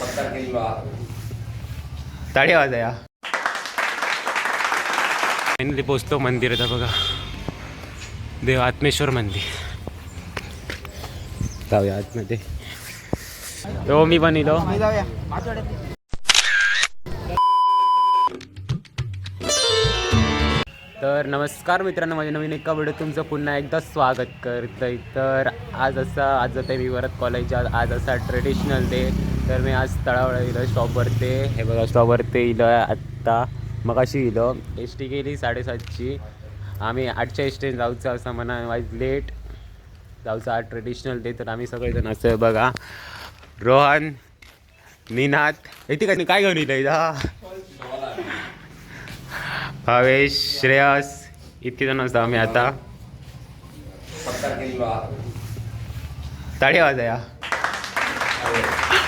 पत्ता किल्ला टाळी आवाज आहे फायनली पोचतो मंदिर आता बघा देव आत्मेश्वर मंदिर. जाऊया आतमध्ये. तो मी पण इलो तर नमस्कार मित्रांनो माझ्या नवीन एका व्हिडिओ तुमचं पुन्हा एकदा स्वागत करतोय. तर आज असा आज जाते मी परत कॉलेजात आज असा ट्रेडिशनल डे तर मी आज तळावळा इलं स्टॉपवरती हे बघा स्टॉपवरती इलं आत्ता. मग अशी इलं. एस टी गेली साडेसातची. आम्ही आठच्या एस टीन जाऊचं असं म्हणा वाईज लेट जाऊचं आज ट्रेडिशनल डे तर आम्ही सगळेजण असं बघा. रोहन निनाद येते का काय घेऊन इलं? इथं भावेश श्रेयस इतके जण असतो आम्ही आता. पत्ता किल्ला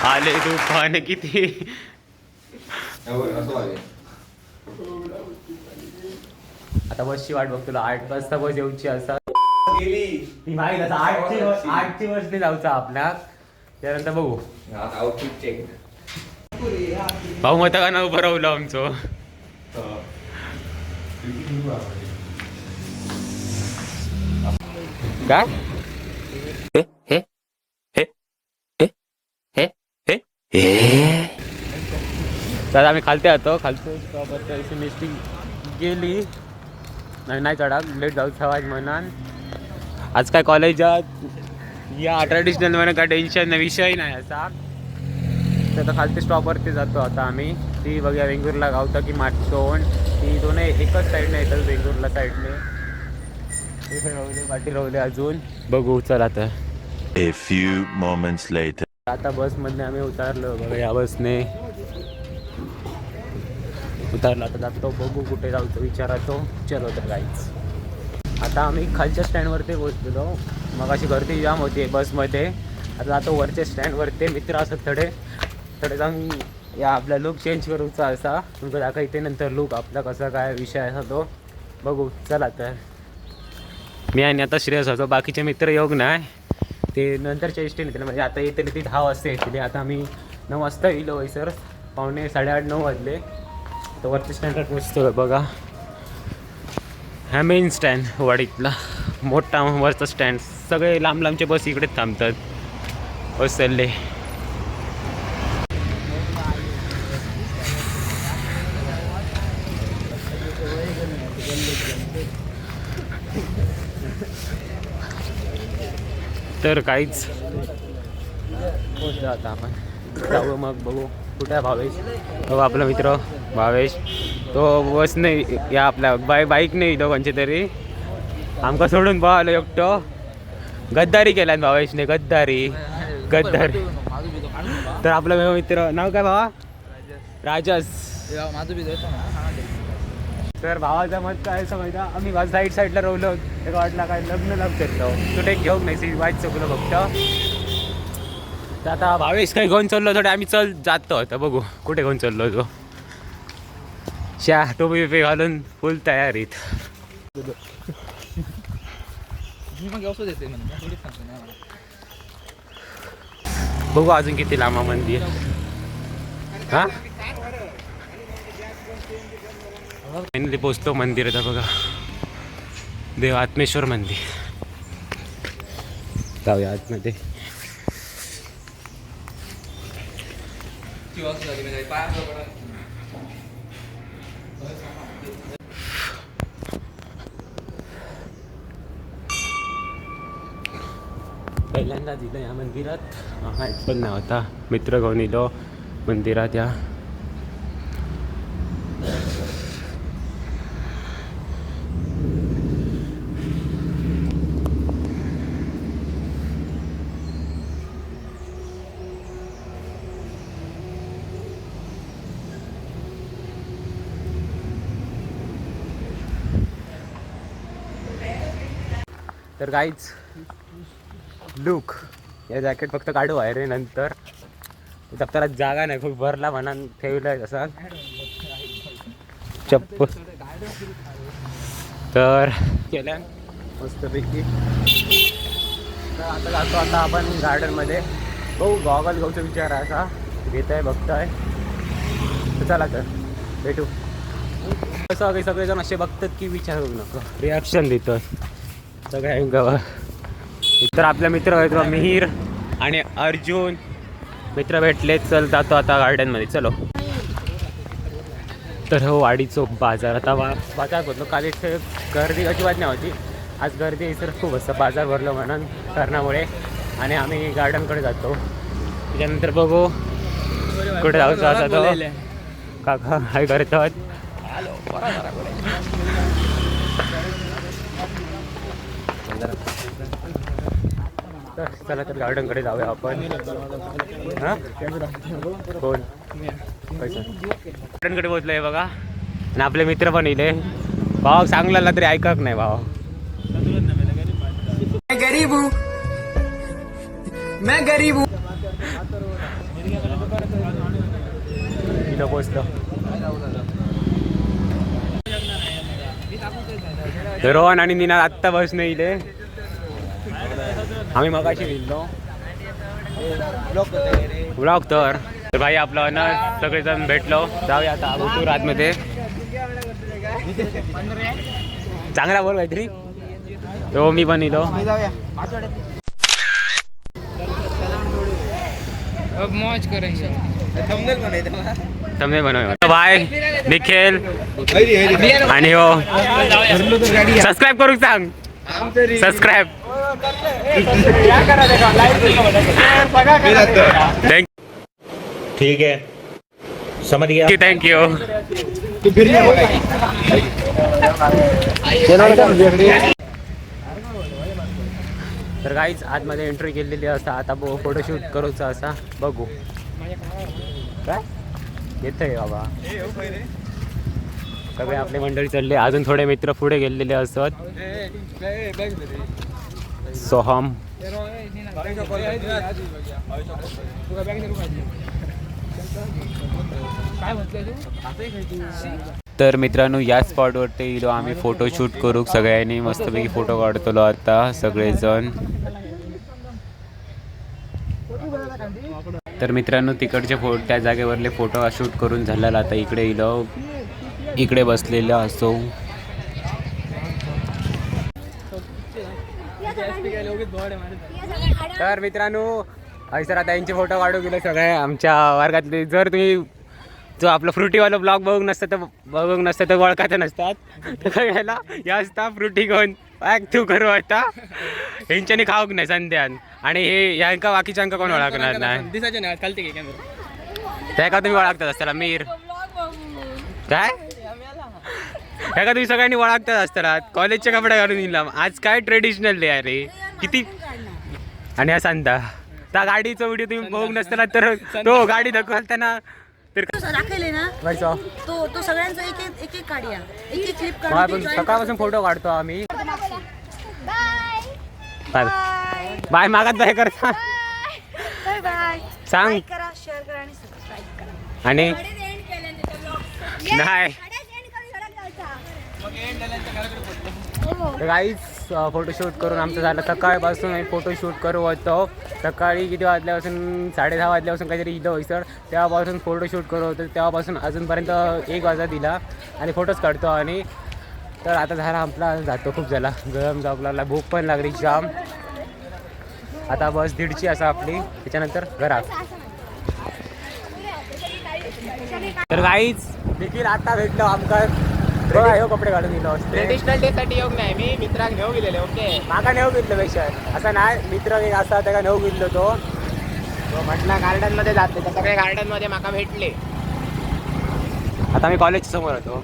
आले तुफान किती? असं वागे आता बसची वाट बघ तुला आठ वाजता बस येऊची असा. ती आता आठची बस आठची बसने जाऊचा आपल्या त्यानंतर बघू. आता आउटफिट चेक भाऊ मत का नाव भरवलं आमचं. काय? तर आम्ही खालते होतो खालतो स्टॉपवरती अशी मिस्टी गेली. नाही नाही चढा लेट जाऊ सवाज म्हणान. आज काय कॉलेजात या ट्रॅडिशनल म्हणून काय टेन्शन नाही विषय नाही असा. तर आता खालते स्टॉपवरती जातो आता आम्ही. ती बघूया वेंगुर्ला गावता की माटसोन ती दोन्ही एकच साईडने येतात वेंगुर्ला साईडने इथे पाठी रवले अजून. बघू चला आता A few moments later. आता बसमधने आम्ही उतारलो. बघा या बसने उतरला. आता जातो बघू कुठे जाऊ तो विचारातो चलो तर काहीच आता आम्ही खालच्या स्टँडवरती पोहोचलेलो. मग अशी गर्दी जाम होती बसमध्ये. आता जातो वरच्या स्टँडवरती मित्र असत थोडे थोडे जाऊन या आपला लुक चेंज करूचा असा तुमचं दाखवते नंतर लुक आपला कसा काय विषय असा तो. बघू चला तर. मी आणि आता श्रेयस होतो. बाकीचे मित्र योग नाही. ते नंतरच्या एस येतील म्हणजे आता येते ती दहा वाजता येतील आता आम्ही नऊ वाजता येईल सर पावणे साडेआठ नऊ वाजले. तर वरती स्टँडवर पोचतो बघा. हा मेन स्टँड वाडीतला. मोठा वरचा स्टँड सगळे लांब लांबचे बस इकडेच थांबतात. बसले तर काहीच. हो, आता आपण. जाऊ मग बघू. कुठे आहे भावेश? हो आपला मित्र भावेश. तो बस नाही या आपल्या बाय बाईक नाही दोघांचे तरी. आमका सोडून पाहिलो एकटो. गद्दारी केला भावेशने गद्दारी. गद्दारी. तर आपला मित्र नाव काय भावा? राजस. तर भावाचं मत काय असं आम्ही साईड साईडला राहिलो. एक वाटला काय लग्न लग्न करतो. कुठे घेऊक नाही वाईट चुकलो फक्त. तर आता भावेश काही घेऊन चाललो थोडे आम्ही चल जातो आता बघू. कुठे घेऊन चाललो तो शा टोपी बिपी घालून फुल तयारीत. बघू अजून किती लांबा मंदिर हा? फायनली पोचतो मंदिर आता बघा. देव आत्मेश्वर मंदिर. जाऊया आतमध्ये. पहिल्यांदा दिलं या मंदिरात माहीत पण नव्हता मित्र घेऊन इलो मंदिरात या तर काहीच लुक या जॅकेट फक्त काढू आहे रे नंतर. दप्तरात जागा नाही खूप भरला म्हणा ठेवलाय तसा. चप्पल. तर केल्या मस्तपैकी. तर आता जातो आता आपण गार्डनमध्ये बघू गॉगल घेऊचा विचार आहे असा. घेत आहे बघताय. तर चला तर भेटू. कसं काही सगळेजण असे बघतात की विचारू नको. रिॲक्शन सगळं सगळ्या गावा इतर आपल्या मित्र आहेत मिहीर आणि अर्जुन. मित्र भेटले चल जातो आता गार्डनमध्ये चलो. तर हो वाडी चौक बाजार. आता वा बाजार बोललो काल इथे गर्दी अजिबात नाही होती आज गर्दी इतर खूप असतं बाजार भरलो म्हणून कारणामुळे. आणि आम्ही गार्डनकडे जातो. त्याच्यानंतर बघू. कुठे जाऊ असं काका काय करतात? तर चला तर गार्डनकडे जाऊया आपण. हां? कोण? गार्डनकडे पोहोचलोय बघा. आणि आपले मित्र पण इले भाव सांगला तरी ऐकत नाही भाव मैं गरीब मैं गरीब हूँ। इथं पोहोचलो. रोहन आणि निना आत्ता बस नाही इथे. आम्ही मगाशी गेलो. ब्लॉक तर. भाई आपलं ना सगळेजण भेटलो. जाऊया आता उतूर आतमध्ये चांगला बोल काहीतरी हो मी पण इलो. अब मौज बनव बाय निखिल आणि हो. सबस्क्राईब करू सांग. सबस्क्राईब थँक ठीक है। समझ गया? यू थँक्यू तर काहीच आतमध्ये एंट्री केलेली असता आता बो फोटोशूट करूचा असा. बघू. काय? येतंय बाबा. सगळे आपले मंडळी चालले. अजून थोडे मित्र पुढे गेलेले असत. सोहम तर मित्रांनो या स्पॉटवरती इलो आम्ही फोटोशूट करू. सगळ्यांनी मस्तपैकी फोटो काढतलो आता सगळेजण. तर मित्रांनो तिकडचे फो त्या जागेवरले फोटो शूट करून झालेला आता इकडे इलो इकडे बसलेलो असो. तर मित्रांनो सर आता यांचे फोटो काढू गेले सगळे आमच्या वर्गातले. जर तुम्ही जो आपलं फ्रुटीवालं ब्लॉग बघून नसतं तर बघून नसतं तर ओळखायचं नसतात. तर घ्यायला या असता फ्रुटी घेऊन ॲक्टिव्ह करू आता. ह्यांच्यानी खाऊक नाही संध्यान. आणि हे यांका बाकीच्यांका कोण ओळखणार नाही? दिसायचे नाही खालते की कॅमेरा त्या का तुम्ही ओळखतात असताना? मीर. काय? ह्या का तुम्ही सगळ्यांनी ओळखतात असताना? कॉलेजचे कपडे घालून दिला आज काय ट्रेडिशनल डे आहे रे? किती? आणि हा सांगता त्या गाडीचा व्हिडिओ तुम्ही बघून नसताना तर तो गाडी ढकलताना तर तो दाखवले ना व्हायचं तो. तो सगळ्यांचा एक एक एक एक काढूया एक एक क्लिप मग आपण सकाळपासून फोटो काढतो आम्ही. बाय. बाय मागात बाय करता बाय बाय सांग करा शेअर करा आणि सबस्क्राईब करा. आणि नाही. काहीच फोटोशूट uh, करून आमचं झालं. सकाळपासून आम्ही फोटोशूट करू होतो. सकाळी किती वाजल्यापासून? साडेदहा वाजल्यापासून काहीतरी इथं होईसर. तेव्हापासून फोटोशूट करू होतो. तेव्हापासून अजूनपर्यंत एक वाजता दिला आणि फोटोज काढतो आणि तर आता झाला आपला जातो खूप झाला. गरम जाऊ भूक पण लागली जाम. आता बस दीडची असा आपली. त्याच्यानंतर घरात तर काहीच देखील आता भेटलो आमका. बघा कपडे. घालून असते. ट्रेडिशनल डे साठी येऊक नाही मी मित्रांक घेऊन गेलेले ओके. माका नेऊ गेलो पेक्षा असं नाही मित्र एक असा त्याला नेऊ गेलो तो. म्हटलं गार्डनमध्ये जाते. सगळे गार्डनमध्ये माका भेटले. आता मी कॉलेजच्या समोर होतो.